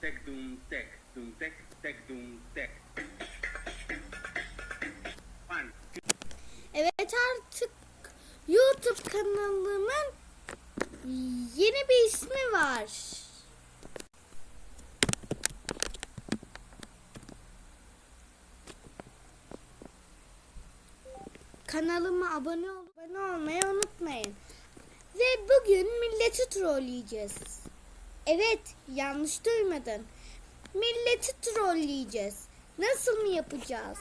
tek dum tek dum tek tek dum tek. Evet artık YouTube kanalımın yeni bir ismi var. Kanalıma abone, ol abone olmayı unutmayın. Ve bugün milleti trolleyeceğiz. Evet, yanlış duymadın. Milleti trolleyeceğiz. Nasıl mı yapacağız?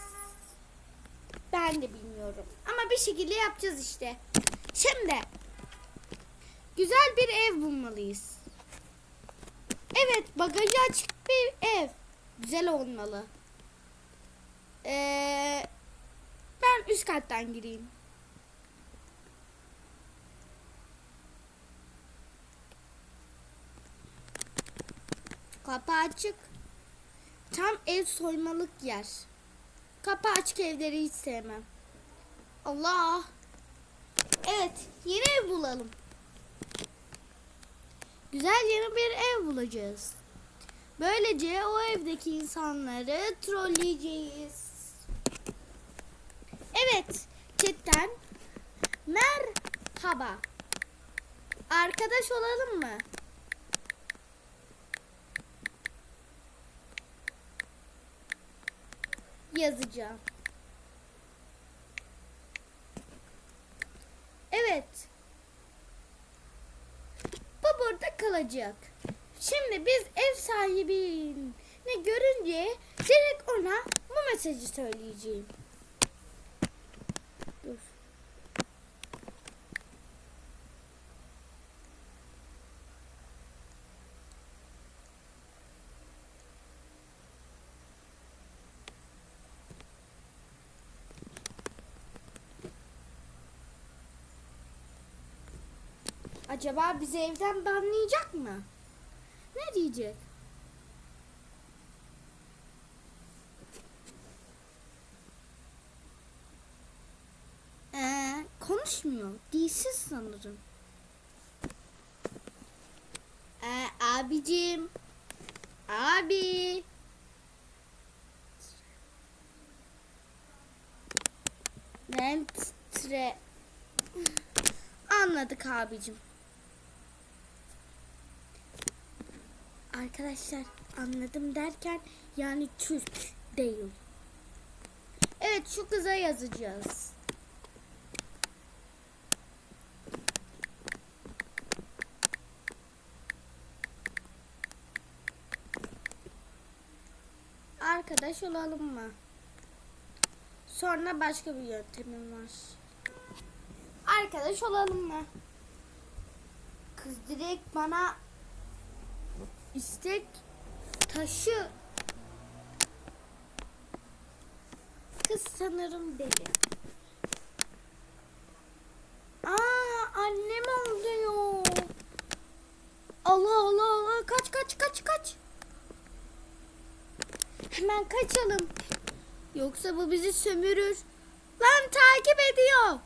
Ben de bilmiyorum. Ama bir şekilde yapacağız işte. Şimdi güzel bir ev bulmalıyız. Evet bagajı açık bir ev. Güzel olmalı. Ee, ben üst kattan gireyim. Kapı açık. Tam ev soymalık yer. Kapı açık evleri hiç sevmem. Allah. Evet, yeni ev bulalım. Güzel yeni bir ev bulacağız. Böylece o evdeki insanları trolleyeceğiz. Evet, chatten merhaba. Arkadaş olalım mı? Yazacağım. Evet. Bu burada kalacak. Şimdi biz ev sahibini görünce direkt ona bu mesajı söyleyeceğim. Dur. Acaba bizi evden banlayacak mı? Ne diyecek? Ee, konuşmuyor. Dilsiz sanırım. Ee, abicim. Abi. Rentre. Anladık abicim. Arkadaşlar anladım derken yani Türk değil. Evet şu kıza yazacağız. Arkadaş olalım mı? Sonra başka bir yöntemim var. Arkadaş olalım mı? Kız direkt bana istek taşı. Kız sanırım deli. Aa annem oluyor. Allah Allah Allah kaç kaç kaç kaç. Hemen kaçalım. Yoksa bu bizi sömürür. Lan takip ediyor.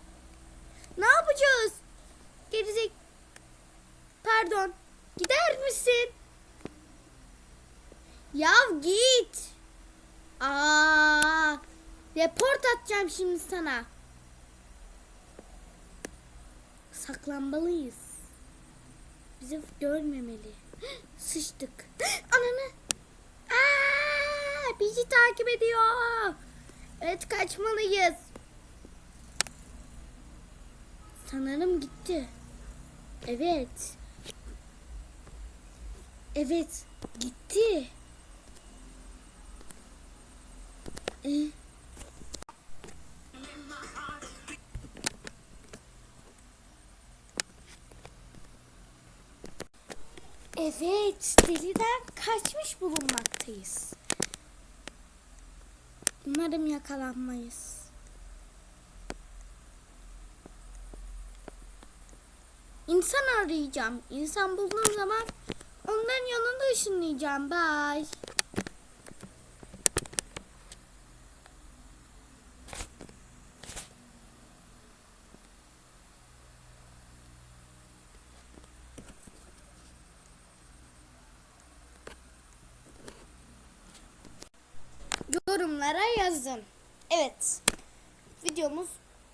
Ne yapacağız? Gerizek. Pardon. Gider misin? Ya git. Aa, report atacağım şimdi sana. Saklanmalıyız. Bizi görmemeli. Sıçtık. Ananı. Aa, bizi takip ediyor. Evet kaçmalıyız. Sanırım gitti. Evet. Evet, gitti. Ee, Evet, deliden kaçmış bulunmaktayız. Umarım yakalanmayız. İnsan arayacağım. İnsan bulduğum zaman onların yanında ışınlayacağım. Bye. Yorumlara yazın. Evet. Videomuz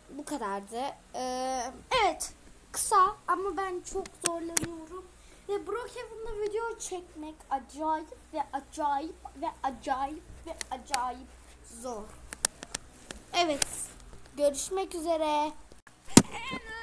bu kadardı. Ee, evet. Kısa ama ben çok zorlanıyorum. Ve Brookhaven'da video çekmek acayip ve acayip ve acayip ve acayip zor. Evet. Görüşmek üzere.